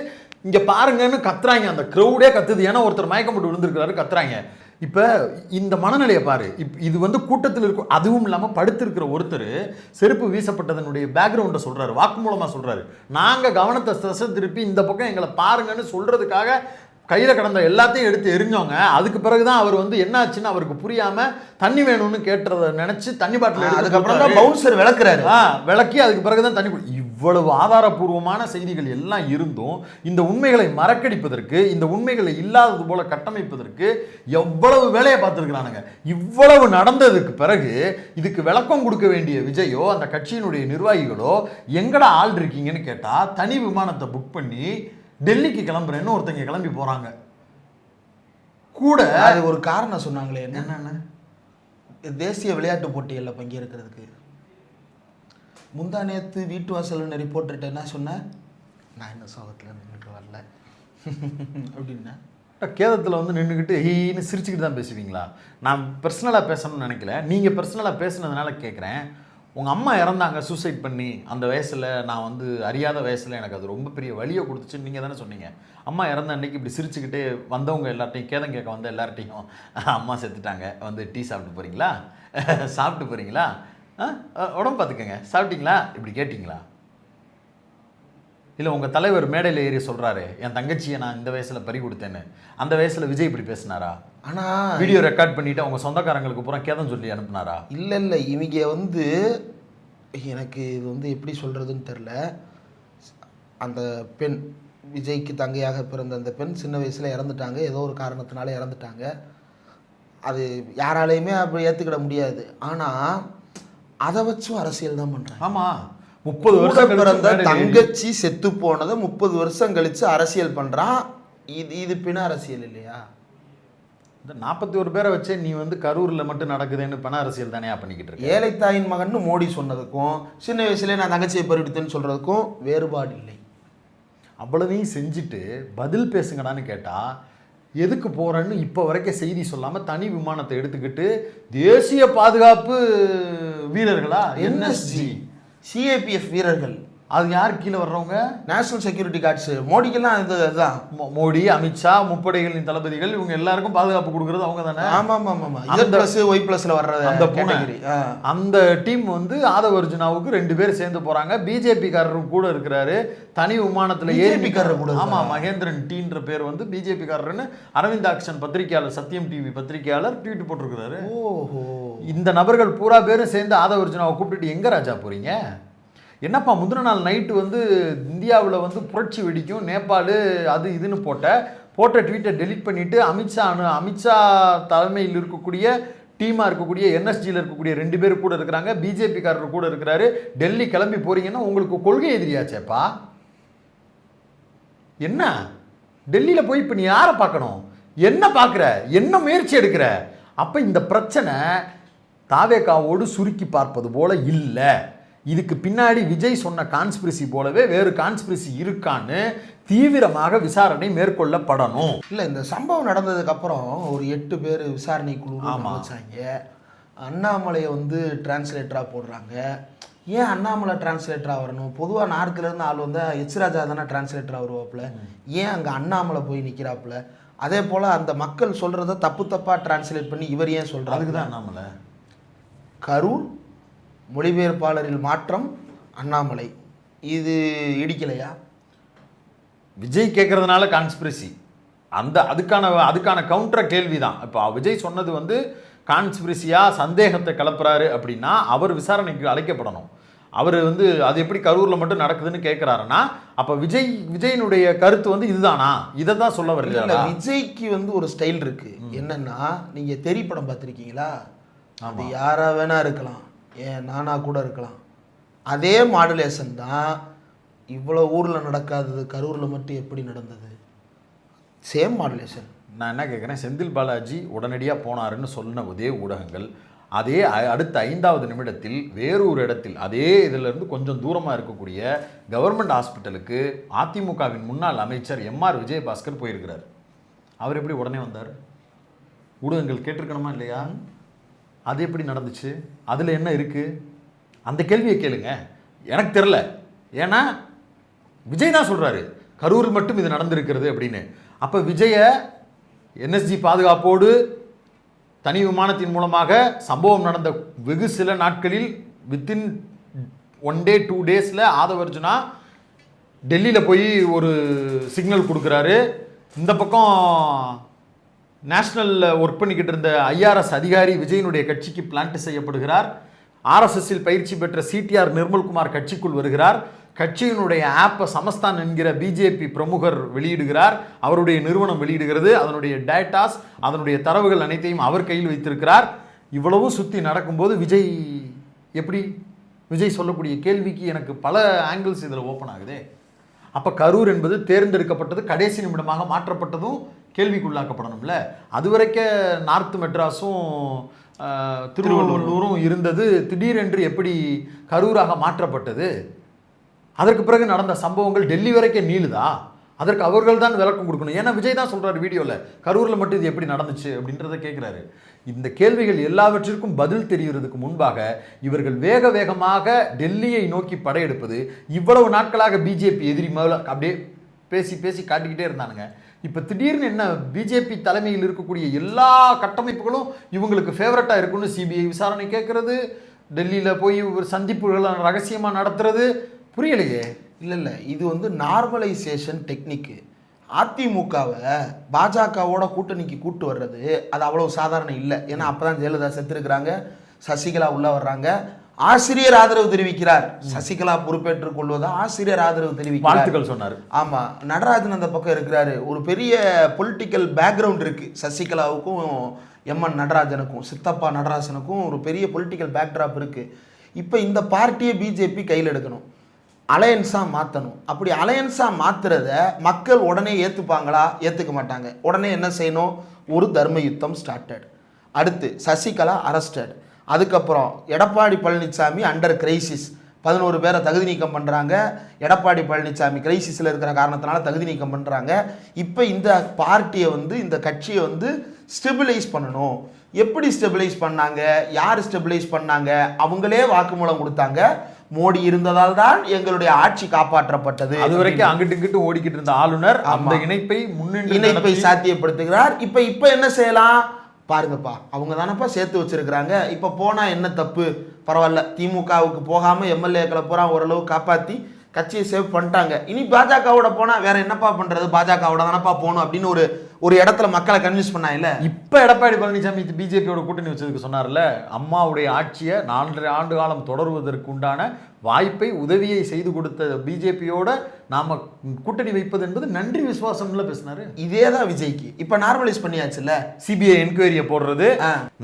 இங்கே பாருங்கன்னு கத்துறாங்க. அந்த க்ரௌடே கத்துது. ஏன்னா ஒருத்தர் மயக்கம் போட்டு விழுந்திருக்கிறாரு கத்துறாங்க. இப்போ இந்த மனநிலையை பாரு. இப் இது வந்து கூட்டத்தில் இருக்கும் அதுவும் இல்லாமல் படுத்திருக்கிற ஒருத்தர் செருப்பு வீசப்பட்டதனுடைய பேக்ரவுண்டை சொல்கிறாரு வாக்குமூலமாக சொல்கிறாரு நாங்கள் கவனத்தை திசை திருப்பி இந்த பக்கம் எங்களை பாருங்கன்னு சொல்கிறதுக்காக கையில் கடந்த எல்லாத்தையும் எடுத்து எரிஞ்சவங்க. அதுக்கு பிறகுதான் அவர் வந்து என்ன ஆச்சுன்னு அவருக்கு புரியாம தண்ணி வேணும்னு கேட்டதை நினைச்சு தண்ணி பாட்டில் அதுக்கப்புறம் தான். பவுன்சர் விளக்குறாரு. ஆ விளக்கி அதுக்கு பிறகுதான் தண்ணி குடி இவ்வளவு ஆதாரபூர்வமான செய்திகள் எல்லாம் இருந்தும் இந்த உண்மைகளை மறக்கடிப்பதற்கு இந்த உண்மைகளை இல்லாதது போல கட்டமைப்பதற்கு எவ்வளவு வேலையை பார்த்துருக்கிறானுங்க. இவ்வளவு நடந்ததுக்கு பிறகு இதுக்கு விளக்கம் கொடுக்க வேண்டிய விஜயோ அந்த கட்சியினுடைய நிர்வாகிகளோ எங்கடா ஆள் இருக்கீங்கன்னு கேட்டா தனி விமானத்தை புக் பண்ணி டெல்லிக்கு கிளம்புறேன்னு ஒருத்தங்க கிளம்பி போறாங்க. கூட அது ஒரு காரணம் சொன்னாங்களே என்ன? என்னென்ன? தேசிய விளையாட்டு போட்டிகளில் பங்கேற்கிறதுக்கு. முந்தா நேத்து வீட்டு வாசல் ரிப்போர்ட்டர்கிட்ட என்ன சொன்னேன் நான் என்ன சோகத்தில் நின்றுட்டு வரல. அப்படின்னா? கேதத்தில் வந்து நின்றுக்கிட்டு ஹீன்னு சிரிச்சுக்கிட்டு தான் பேசுவீங்களா? நான் பர்சனலாக பேசணும்னு நினைக்கல. நீங்கள் பர்சனலாக பேசுனதுனால கேட்குறேன் உங்கள் அம்மா இறந்தாங்க சூசைட் பண்ணி. அந்த வயசில் நான் வந்து அறியாத வயசில் எனக்கு அது ரொம்ப பெரிய வலியை கொடுத்துச்சுன்னு நீங்கள் தானே சொன்னீங்க. அம்மா இறந்த அன்னைக்கு இப்படி சிரிச்சுக்கிட்டே வந்தவங்க எல்லார்ட்டையும் கேதம் கேட்க வந்த எல்லார்ட்டையும் அம்மா செத்துட்டாங்க. வந்து டீ சாப்பிட்டு போகிறீங்களா சாப்பிட்டு போகிறீங்களா ஆ உடம்பு பார்த்துக்கங்க. சாப்பிட்டீங்களா? இப்படி கேட்டிங்களா? இல்லை உங்கள் தலைவர் மேடையில் ஏறி சொல்கிறாரு என் தங்கச்சியை நான் இந்த வயசில் பறி கொடுத்தேன்னு. அந்த வயசில் விஜய் இப்படி பேசினாரா? ஆனா வீடியோ ரெக்கார்ட் பண்ணிட்டு அவங்க சொந்தக்காரங்களுக்கு பூரா கேதம் சொல்லி அனுப்புனாரா? இல்ல இல்ல இவங்க வந்து எனக்கு இது வந்து எப்படி சொல்றதுன்னு தெரில அந்த பெண் விஜய்க்கு தங்கையாக பிறந்த அந்த பெண் சின்ன வயசுல இறந்துட்டாங்க. ஏதோ ஒரு காரணத்தினால இறந்துட்டாங்க. அது யாராலையுமே அப்படி ஏத்துக்கிட முடியாது. ஆனா அதை வச்சும் அரசியல் தான் பண்றாங்க. ஆமா. முப்பது வருஷம் பிறந்த தங்கச்சி செத்து போனதை முப்பது வருஷம் கழிச்சு அரசியல் பண்றான். இது இது பிண அரசியல் இல்லையா? இந்த நாற்பத்தி ஒரு பேரை வச்சு நீ வந்து கரூரில் மட்டும் நடக்குதுன்னு பண அரசியல் தானே பண்ணிக்கிட்டு இருக்க. ஏழை தாயின் மகன்னு மோடி சொன்னதுக்கும் சின்ன வயசுல நான் தங்கச்சியை பறிவிடுத்தேன்னு சொல்றதுக்கும் வேறுபாடு இல்லை. அவ்வளவையும் செஞ்சுட்டு பதில் பேசுங்கடான்னு கேட்டா எதுக்கு போறேன்னு இப்போ வரைக்கும் செய்தி சொல்லாம தனி விமானத்தை எடுத்துக்கிட்டு தேசிய பாதுகாப்பு வீரர்களா? என்எஸ்ஜி. சிஏபிஎஃப் வீரர்கள். அது யார் கீழே வர்றவங்க? நேஷனல் செக்யூரிட்டி கார்ட்ஸ் மோடிக்கெல்லாம் இது இதுதான் மோடி அமித்ஷா முப்படைகளின் தளபதிகள் இவங்க எல்லாருக்கும் பாதுகாப்பு கொடுக்கறது அவங்க தானே? ஆமா ஆமா ஆமா ஆமா இசட் பிளஸ் ஒய் பிளஸ்ல வர்ற அந்த. கேட்டகரி அந்த டீம் வந்து ஆதவ அர்ஜுனாவுக்கு ரெண்டு பேர் சேர்ந்து போறாங்க. பிஜேபி காரரும் கூட இருக்கிறாரு. தனி விமானத்துல ஏறி BJP காரர் கூட ஆமா இருக்காரா? மகேந்திரன் டீன்ற பேர் வந்து பிஜேபி காரர்னு. அரவிந்தாக்ஷன் பத்திரிகையாளர் சத்தியம் டிவி பத்திரிகையாளர் ட்வீட் போட்டிருக்கிறாரு. ஓஹோ. இந்த நபர்கள் பூரா பேரும் சேர்ந்து ஆதவ அர்ஜுனாவை கூப்பிட்டுட்டு எங்கே ராஜா போகிறீங்க என்னப்பா முந்தின நாள் நைட்டு வந்து இந்தியாவில் வந்து புரட்சி வெடிக்கும் நேபாள் அது இதுன்னு போட்ட போட்ட ட்வீட்டை டெலீட் பண்ணிவிட்டு அமித்ஷா அனு அமித்ஷா தலைமையில் இருக்கக்கூடிய டீமாக இருக்கக்கூடிய என்எஸ்ஜியில் இருக்கக்கூடிய ரெண்டு பேர் கூட இருக்கிறாங்க பிஜேபிக்காரர் கூட இருக்கிறாரு. டெல்லி கிளம்பி போகிறீங்கன்னா உங்களுக்கு கொள்கை எதிரியாச்சேப்பா? என்ன? டெல்லியில் போய் இப்போ நீ யாரை பார்க்கணும்? என்ன பார்க்குற? என்ன முயற்சி எடுக்கிற? அப்போ இந்த பிரச்சனை தாவேக்காவோடு சுருக்கி பார்ப்பது போல இல்லை. இதுக்கு பின்னாடி விஜய் சொன்ன கான்ஸ்பிரசி போலவே வேறு கான்ஸ்பிரசி இருக்கான்னு தீவிரமாக விசாரணை மேற்கொள்ளப்படணும். இல்ல இந்த சம்பவம் நடந்ததுக்கு அப்புறம் ஒரு எட்டு பேர் விசாரணை குழு. வச்சாங்க அண்ணாமலையை வந்து டிரான்ஸ்லேட்டரா போடுறாங்க. ஏன் அண்ணாமலை டிரான்ஸ்லேட்டரா வரணும்? பொதுவா நார்த்ல இருந்து ஆள் வந்தா எச் ராஜா தானே டிரான்ஸ்லேட்டரா வருவாப்புல. ஏன் அங்க அண்ணாமலை போய் நிக்கிறாப்புல? அதே போல அந்த மக்கள் சொல்றத தப்பு தப்பா டிரான்ஸ்லேட் பண்ணி இவர் ஏன் சொல்றாரு? அதுக்கு தான் நம்மளை கரூர் மொழிபெயர்ப்பாளரில் மாற்றம் அண்ணாமலை. இது இடிக்கலையா? விஜய் கேட்கறதுனால கான்ஸ்பிரசி அந்த அதுக்கான அதுக்கான கவுண்டர கேள்வி தான் இப்போ விஜய் சொன்னது வந்து கான்ஸ்பிரசியா சந்தேகத்தை கிளப்புறாரு அப்படின்னா அவர் விசாரணைக்கு அழைக்கப்படணும். அவர் வந்து அது எப்படி கரூரில் மட்டும் நடக்குதுன்னு கேட்குறாருன்னா அப்போ விஜய் விஜயனுடைய கருத்து வந்து இதுதானா? இதை தான் சொல்ல வருது விஜய்க்கு வந்து ஒரு ஸ்டைல் இருக்கு. என்னன்னா நீங்க தெரி படம் பார்த்திருக்கீங்களா? அது யாரா வேணா இருக்கலாம். ஏன் நானா கூட இருக்கலாம். அதே மாடுலேஷன் தான் இவ்வளோ ஊர்ல நடக்காதது கரூர்ல மட்டும் எப்படி நடந்தது? சேம் மாடுலேஷன் நான் என்ன கேட்குறேன் செந்தில் பாலாஜி உடனடியாக போனாருன்னு சொன்ன அதே ஊடகங்கள் அதே அடுத்த ஐந்தாவது நிமிடத்தில் வேறொரு இடத்தில் அதே இதிலிருந்து கொஞ்சம் தூரமாக இருக்கக்கூடிய கவர்மெண்ட் ஹாஸ்பிட்டலுக்கு அதிமுகவின் முன்னாள் அமைச்சர் எம்ஆர் விஜயபாஸ்கர் போயிருக்கிறார். அவர் எப்படி உடனே வந்தார்? ஊடகங்கள் கேட்டிருக்கணுமா இல்லையா? அது எப்படி நடந்துச்சு? அதில் என்ன இருக்குது அந்த கேள்வியை கேளுங்க. எனக்கு தெரில ஏன்னா விஜய் தான் சொல்கிறாரு கரூர் மட்டும் இது நடந்திருக்கிறது அப்படின்னு. அப்போ விஜயை என்எஸ்ஜி பாதுகாப்போடு தனி விமானத்தின் மூலமாக சம்பவம் நடந்த வெகு சில நாட்களில் வித்தின் ஒன் டே டூ டேஸில் ஆதவர்ஜுனா டெல்லியில் போய் ஒரு சிக்னல் கொடுக்குறாரு. இந்த பக்கம் நேஷ்னலில் ஒர்க் பண்ணிக்கிட்டு இருந்த ஐஆர்எஸ் அதிகாரி விஜயனுடைய கட்சிக்கு பிளான்ட் செய்யப்படுகிறார். ஆர்எஸ்எஸ்ஸில் பயிற்சி பெற்ற சிடிஆர் நிர்மல்குமார் கட்சிக்குள் வருகிறார். கட்சியினுடைய ஆப்பை சமஸ்தான் என்கிற பிஜேபி பிரமுகர் வெளியிடுகிறார். அவருடைய நிறுவனம் வெளியிடுகிறது. அதனுடைய டேட்டாஸ் அதனுடைய தரவுகள் அனைத்தையும் அவர் கையில் வைத்திருக்கிறார். இவ்வளவும் சுற்றி நடக்கும்போது விஜய் எப்படி? விஜய் சொல்லக்கூடிய கேள்விக்கு எனக்கு பல ஆங்கிள்ஸ் இதில் ஓப்பன் ஆகுது. அப்போ கரூர் என்பது தேர்ந்தெடுக்கப்பட்டது கடைசி நிமிடமாக மாற்றப்பட்டதும் கேள்விக்குள்ளாக்கப்படணும்ல? அது வரைக்கும் நார்த் மெட்ராஸும் திருவள்ளூரும் இருந்தது. திடீரென்று எப்படி கரூராக மாற்றப்பட்டது? அதற்கு பிறகு நடந்த சம்பவங்கள் டெல்லி வரைக்கும் நீளுதா? அதற்கு அவர்கள் தான் விளக்கம் கொடுக்கணும். ஏன்னா விஜய் தான் சொல்றாரு வீடியோவில் கரூரில் மட்டும் இது எப்படி நடந்துச்சு அப்படின்றத கேட்குறாரு இந்த கேள்விகள் எல்லாவற்றிற்கும் பதில் தெரிகிறதுக்கு முன்பாக இவர்கள் வேக வேகமாக டெல்லியை நோக்கி படையெடுப்பது இவ்வளவு நாட்களாக பிஜேபி எதிரி மேல அப்படியே பேசி பேசி காட்டிக்கிட்டே இருந்தானுங்க. இப்போ திடீர்னு என்ன பிஜேபி தலைமையில் இருக்கக்கூடிய எல்லா கட்டமைப்புகளும் இவங்களுக்கு ஃபேவரட்டாக இருக்குன்னு சிபிஐ விசாரணை கேட்குறது. டெல்லியில் போய் ஒரு சந்திப்புகளை ரகசியமாக நடத்துறது. புரியலையே. இல்லை இல்லை. இது வந்து நார்மலைசேஷன் டெக்னிக்கு அதிமுகவை பாஜகவோட கூட்டணிக்கு கூட்டு வர்றது அது அவ்வளோ சாதாரணம் இல்லை. ஏன்னா அப்போ தான் ஜெயலலிதா செத்துருக்குறாங்க. சசிகலா உள்ளே வர்றாங்க. ஆசிரியர் ஆதரவு தெரிவிக்கிறார். சசிகலா பொறுப்பேற்றுக் கொள்வதா ஆசிரியர் ஆதரவு தெரிவிக்கிறார். வாழ்த்துக்கள் சொன்னார். ஆமா நடராஜன் அந்த பக்கம் இருக்கிறாரு. ஒரு பெரிய பொலிட்டிக்கல் பேக்ரவுண்ட் இருக்கு. சசிகலாவுக்கும் எம்என் நடராஜனுக்கும் சித்தப்பா நடராஜனுக்கும் ஒரு பெரிய பொலிட்டிக்கல் பேக்ட்ராப் இருக்கு. இப்போ இந்த பார்ட்டியை பிஜேபி கையில் எடுக்கணும். அலையன்ஸாக மாற்றணும் அப்படி அலையன்ஸாக மாற்றுறத மக்கள் உடனே ஏற்றுப்பாங்களா ஏற்றுக்க மாட்டாங்க. உடனே என்ன செய்யணும்? ஒரு தர்ம யுத்தம் ஸ்டார்டட் அடுத்து சசிகலா அரஸ்டட் அதுக்கப்புறம் எடப்பாடி பழனிசாமி அண்டர் கிரைசிஸ் பதினோரு பேரை தகுதி நீக்கம் பண்ணுறாங்க எடப்பாடி பழனிசாமி கிரைசிஸில் இருக்கிற காரணத்தினால தகுதி நீக்கம் பண்ணுறாங்க இப்போ இந்த பார்ட்டியை வந்து இந்த கட்சியை வந்து ஸ்டெபிலைஸ் பண்ணணும். எப்படி ஸ்டெபிலைஸ் பண்ணாங்க? யார் ஸ்டெபிலைஸ் பண்ணாங்க? அவங்களே வாக்குமூலம் கொடுத்தாங்க. மோடி இருந்ததால் தான் எங்களுடைய ஆட்சி காப்பாற்றப்பட்டது. அது வரைக்கும் அங்கிட்டு இங்கிட்டு ஓடிக்கிட்டு இருந்த ஆளுநர் அந்த. இணைப்பை முன்னின்று இணைப்பை சாத்தியப்படுத்துகிறார். இப்ப இப்ப என்ன செய்யலாம்? பாருங்கப்பா அவங்க தானப்பா சேர்த்து வச்சிருக்கிறாங்க. இப்போ போனால் என்ன தப்பு? பரவாயில்ல திமுகவுக்கு போகாமல் எம்எல்ஏக்களை பூரா ஓரளவு காப்பாற்றி கட்சியை சேவ் பண்ணிட்டாங்க. இனி பாஜகவோட போனால் வேறு என்னப்பா பண்ணுறது பாஜகவோட தானப்பா போகணும் அப்படின்னு ஒரு ஒரு இடத்துல மக்களை கன்வின்ஸ் பண்ணாங்கல்ல இப்ப எடப்பாடி பழனிசாமி பிஜேபியோட கூட்டணி வச்சதுக்கு சொன்னார்ல அம்மாவுடைய ஆட்சியை நாலரை ஆண்டு காலம் தொடருவதற்கு உண்டான வாய்ப்பை உதவியை செய்து கொடுத்த பிஜேபியோட நாம கூட்டணி வைப்பது என்பது நன்றி விசுவாசம்ல பேசினாரு. இதே தான் விஜய்க்கு. இப்ப நார்மலைஸ் பண்ணியாச்சுல்ல? சிபிஐ என்கொயரியை போடுறது.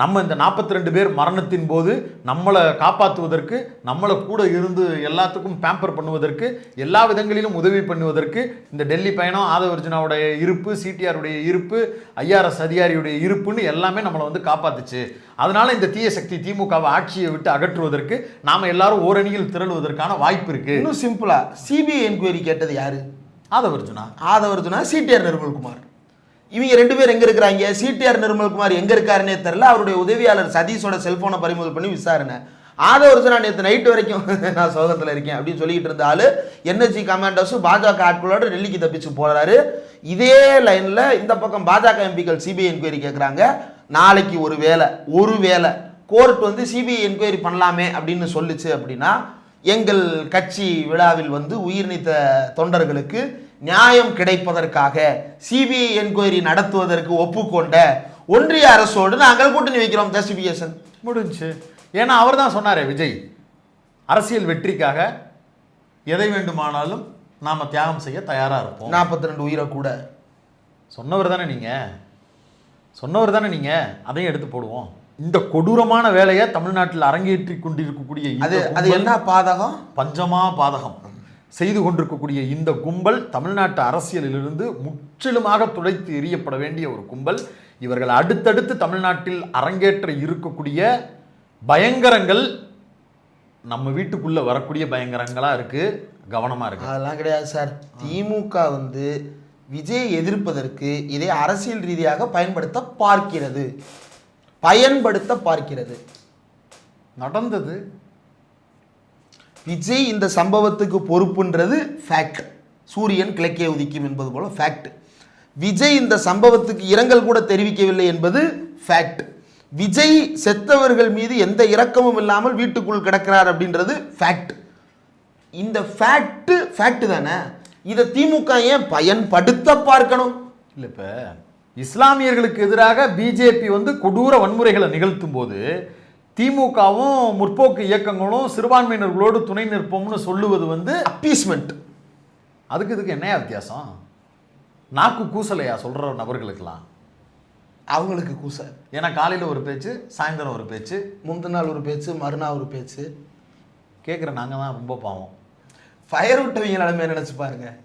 நம்ம இந்த 42 பேர் மரணத்தின் போது நம்மளை காப்பாற்றுவதற்கு நம்மளை கூட இருந்து எல்லாத்துக்கும் பேம்பர் பண்ணுவதற்கு எல்லா விதங்களிலும் உதவி பண்ணுவதற்கு இந்த டெல்லி பயணம் ஆதவர்ஜுனாவுடைய இருப்பு சிடிஆருடைய இருப்பு ஐஆர்எஸ் அதிகாரியுடைய இருப்புன்னு எல்லாமே நம்மளை வந்து காப்பாத்துச்சு. அதனால இந்த தீய சக்தி திமுகவை ஆட்சியை விட்டு அகற்றுவதற்கு நாம எல்லாரும் ஓரணியில் திரளுவதற்கான வாய்ப்பு இருக்கு. இன்னும் சிம்பிளா சிபிஐ என்கொயரி கேட்டது யாரு? ஆதவர்ஜுனா. ஆதவர்ஜுனா சிடிஆர் நிர்மல்குமார். இவங்க ரெண்டு பேர் எங்க இருக்கிறாங்க? சிடிஆர் நிர்மல்குமார் எங்க இருக்காருன்னே தெரியல. அவருடைய உதவியாளர் சதீஷோட செல்போனை பறிமுதல் பண்ணி விசாரணை. ஆதவர்ஜுனா நேற்று நைட்டு வரைக்கும் நான் சோகத்தில் இருக்கேன் அப்படின்னு சொல்லிட்டு இருந்த ஆளு என்எஸ்ஜி கமாண்டர்ஸும் பாஜக ஆட்களோட டெல்லிக்கு தப்பிச்சு போகிறாரு இதே லைனில் இந்த பக்கம் பாஜக எம்பிக்கள் சிபிஐ என்கொயரி கேட்குறாங்க நாளைக்கு ஒரு வேலை ஒரு வேலை கோர்ட் வந்து சிபிஐ என்கொயரி பண்ணலாமே அப்படின்னு சொல்லுச்சு அப்படின்னா எங்கள் கட்சி விழாவில் வந்து உயிர் நீத்த தொண்டர்களுக்கு நியாயம் கிடைப்பதற்காக சிபிஐ என்கொயரி நடத்துவதற்கு ஒப்புக்கொண்ட ஒன்றிய அரசோடு நாங்கள் கூட்டணி வைக்கிறோம் ஜஸ்டிஃபிகேஷன் முடிஞ்சு. ஏன்னா அவர் தான் சொன்னாரே விஜய் அரசியல் வெற்றிக்காக எதை வேண்டுமானாலும் நாம தியாகம் செய்ய தயாரா இருப்போம். நாற்பத்தி ரெண்டு உயிரை கூட. சொன்னவர் தானே நீங்க? சொன்னவர் தானே நீங்க? அதையும் எடுத்து போடுவோம். இந்த கொடூரமான வேலையை தமிழ்நாட்டில் அரங்கேற்றி கொண்டிருக்கக்கூடிய அது அது என்ன பாதகம்? பஞ்சமா பாதகம். செய்து கொண்டிருக்கக்கூடிய இந்த கும்பல் தமிழ்நாட்டு அரசியலிலிருந்து முற்றிலுமாக துடைத்து எறியப்பட வேண்டிய ஒரு கும்பல். இவர்கள் அடுத்தடுத்து தமிழ்நாட்டில் அரங்கேற்ற இருக்கக்கூடிய பயங்கரங்கள் நம்ம வீட்டுக்குள்ள வரக்கூடிய பயங்கரங்களா இருக்கு கவனமா இருக்கு. அதெல்லாம் கிடையாது சார். திமுக வந்து விஜய் எதிர்ப்பதற்கு இதை அரசியல் ரீதியாக பயன்படுத்த பார்க்கிறது. பயன்படுத்த பார்க்கிறது. நடந்தது. விஜய் இந்த சம்பவத்துக்கு பொறுப்புன்றது ஃபேக்ட் சூரியன் கிழக்கே உதிக்கும் என்பது போல ஃபேக்ட் விஜய் இந்த சம்பவத்துக்கு இரங்கல் கூட தெரிவிக்கவில்லை என்பது ஃபேக்ட் விஜய் செத்தவர்கள் மீது எந்த இரக்கமும் இல்லாமல் வீட்டுக்குள் கிடக்கிறார் அப்படின்றது ஃபேக்ட் இந்த ஃபேக்ட் ஃபேக்ட் தானே? இதை திமுக ஏன் பயன்படுத்த பார்க்கணும்? இல்லை இப்போ இஸ்லாமியர்களுக்கு எதிராக பிஜேபி வந்து கொடூர வன்முறைகளை நிகழ்த்தும் போது திமுகவும் முற்போக்கு இயக்கங்களும் சிறுபான்மையினர்களோடு துணை நிற்போம்னு சொல்லுவது வந்து அப்பீஸ்மெண்ட் அதுக்கு இதுக்கு என்னையா வித்தியாசம்? நாக்கு கூசலையா சொல்கிற நபர்களுக்கெல்லாம்? அவங்களுக்கு கூச. ஏன்னா காலையில் ஒரு பேச்சு சாயந்தரம் ஒரு பேச்சு முந்தின நாள் ஒரு பேச்சு மறுநாள் ஒரு பேச்சு. கேட்குற நாங்கள் தான் ரொம்ப பாவம். ஃபயர் விட்டவங்க நிலமே நினச்சி பாருங்கள்